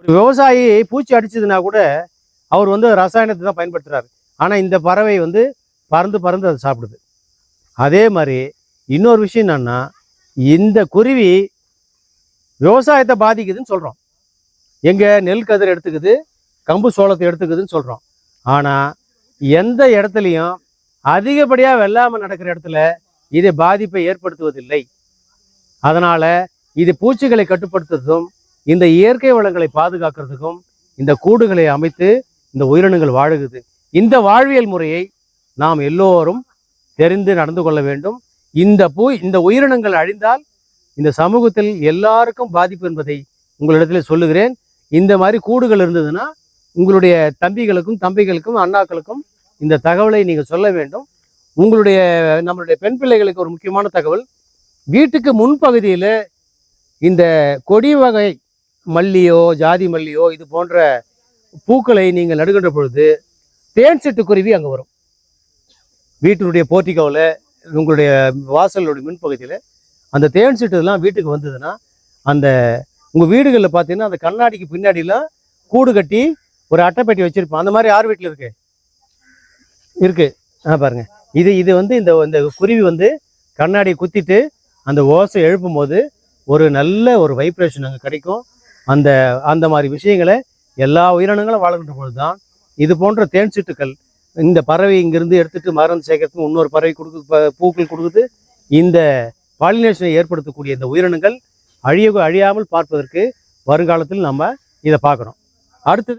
ஒரு விவசாயி பூச்சி அடிச்சதுன்னா கூட அவர் வந்து ரசாயனத்தை தான் பயன்படுத்துறாரு. ஆனால் இந்த பறவை வந்து பறந்து பறந்து அதை சாப்பிடுது. அதே மாதிரி இன்னொரு விஷயம் என்னன்னா இந்த குருவி விவசாயத்தை பாதிக்குதுன்னு சொல்கிறோம் எங்கே நெல் கதிர் எடுத்துக்குது கம்பு சோளத்தை எடுத்துக்குதுன்னு சொல்கிறோம் ஆனால் எந்த இடத்துலையும் அதிகப்படியாக வெள்ளாமல் நடக்கிற இடத்துல இது பாதிப்பை ஏற்படுத்துவதில்லை. அதனால் இது பூச்சிகளை கட்டுப்படுத்துறதும் இந்த இயற்கை வளங்களை பாதுகாக்கிறதுக்கும் இந்த கூடுகளை அமைத்து இந்த உயிரினங்கள் வாழுகுது. இந்த வாழ்வியல் முறையை நாம் எல்லோரும் தெரிந்து நடந்து கொள்ள வேண்டும். இந்த பூ இந்த உயிரினங்கள் அழிந்தால் இந்த சமூகத்தில் எல்லாருக்கும் பாதிப்பு என்பதை உங்களிடத்தில் சொல்லுகிறேன். இந்த மாதிரி கூடுகள் இருந்ததுன்னா உங்களுடைய தம்பிகளுக்கும் தம்பிகளுக்கும் அண்ணாக்களுக்கும் இந்த தகவலை நீங்கள் சொல்ல வேண்டும். உங்களுடைய நம்மளுடைய பெண் பிள்ளைகளுக்கு ஒரு முக்கியமான தகவல். வீட்டுக்கு முன்பகுதியில் இந்த கொடி வகை மல்லியோ ஜாதி மல்லியோ இது போன்ற பூக்களை நீங்கள் நடுகின்ற பொழுது தேன் சிட்டுக்குருவி அங்கே வரும். வீட்டினுடைய போர்ட்டிகோவில் உங்களுடைய வாசலுடைய முன்பகுதியில் அந்த தேன் சிட்டுலாம் வீட்டுக்கு வந்ததுன்னா அந்த உங்கள் வீடுகளில் பார்த்தீங்கன்னா அந்த கண்ணாடிக்கு பின்னாடிலாம் கூடு கட்டி ஒரு அட்டைப்பெட்டி வச்சிருப்போம் அந்த மாதிரி யார் வீட்டில் இருக்கு? இருக்கு. ஆ பாருங்க. இது இது வந்து இந்த இந்த குருவி வந்து கண்ணாடியை குத்திட்டு அந்த ஓசை எழுப்பும் போது ஒரு நல்ல ஒரு வைப்ரேஷன் அங்கே கிடைக்கும். அந்த அந்த மாதிரி விஷயங்களை எல்லா உயிரினங்களும் வாழ்கின்ற பொழுது தான் இது போன்ற தேன் சிட்டுக்கள் இந்த பறவை இங்கிருந்து எடுத்துட்டு மருந்து சேர்க்கறதுக்கு இன்னொரு பறவை கொடுக்கு ப- பூக்கள் கொடுக்குது. இந்த பாலினேஷனை ஏற்படுத்தக்கூடிய இந்த உயிரினங்கள் அழிய அழியாமல் பார்ப்பதற்கு வருங்காலத்தில் நம்ம இதை பார்க்குறோம் அடுத்தது